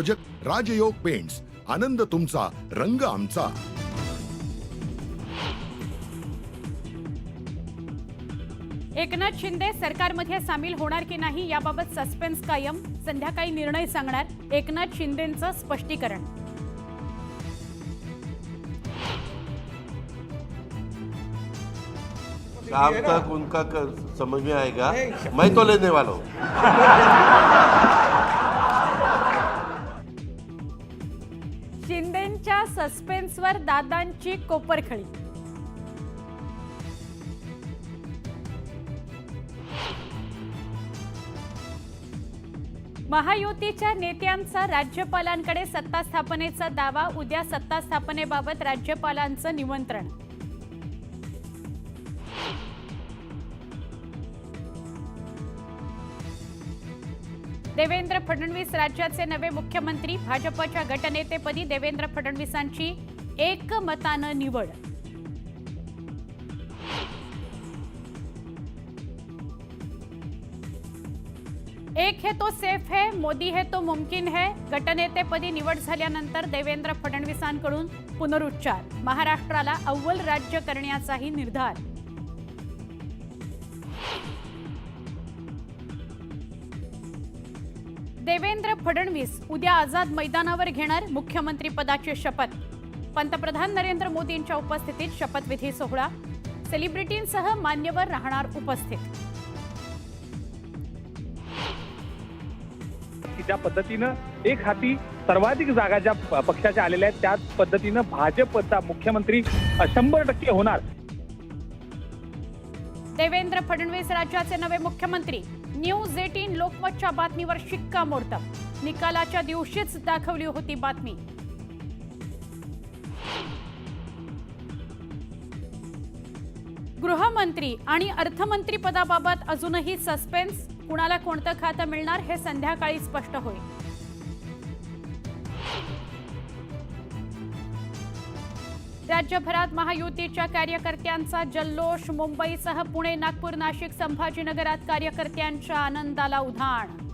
प्रायोजक राजयोग पेंट्स. आनंद तुमचा रंग आमचा. एकनाथ शिंदे सरकारमध्ये सामील होणार की नाही याबाबत सस्पेन्स कायम? संध्याकाळी निर्णय सांगणार एकनाथ शिंदेचं स्पष्टीकरण. तक उनका क- समझ में आएगा। मैं तो लेने वाला हूँ। शिंदेच्या सस्पेन्सवर दादांची कोपरखळी. महायुतीच्या नेत्यांचा राज्यपालांकडे सत्ता स्थापनेचा दावा उद्या सत्ता स्थापनेबाबत राज्यपालांचं निमंत्रण. देवेंद्र फडणवीस राज्याचे नवे मुख्यमंत्री भाजपच्या गटनेतेपदी देवेंद्र फडणवीसांची एकमतानं निवड. एक है तो सेफ है मोदी है तो मुमकिन है. गटनेतेपदी निवड झाल्यानंतर देवेंद्र फडणवीसांकडून पुनरुच्चार. महाराष्ट्राला अव्वल राज्य करण्याचाही निर्धार. देवेंद्र फडणवीस उद्या आझाद मैदानावर घेणार मुख्यमंत्री पदाची शपथ. पंतप्रधान नरेंद्र मोदींच्या उपस्थितीत शपथविधी सोहळा. सेलिब्रिटींसह मान्यवर राहणार उपस्थित. ज्या पद्धतीनं एक हाती सर्वाधिक जागा ज्या पक्षाच्या आलेल्या आहेत त्याच पद्धतीनं भाजपचा मुख्यमंत्री शंभर टक्के होणार. देवेंद्र फडणवीस राज्याचे नवे मुख्यमंत्री. न्यूज एटीन लोकमतच्या बातमीवर शिक्कामोर्तब. निकालाच्या दिवशीच दाखवली होती बातमी. गृहमंत्री आणि अर्थमंत्री पदाबाबत अजूनही सस्पेन्स? कुणाला कोणतं खातं मिळणार हे संध्याकाळी स्पष्ट होईल. राज्यभरात महायुतीच्या कार्यकर्त्यांचा जल्लोष मुंबईसह पुणे नागपूर नाशिक संभाजीनगरात कार्यकर्त्यांच्या आनंदाला उधाण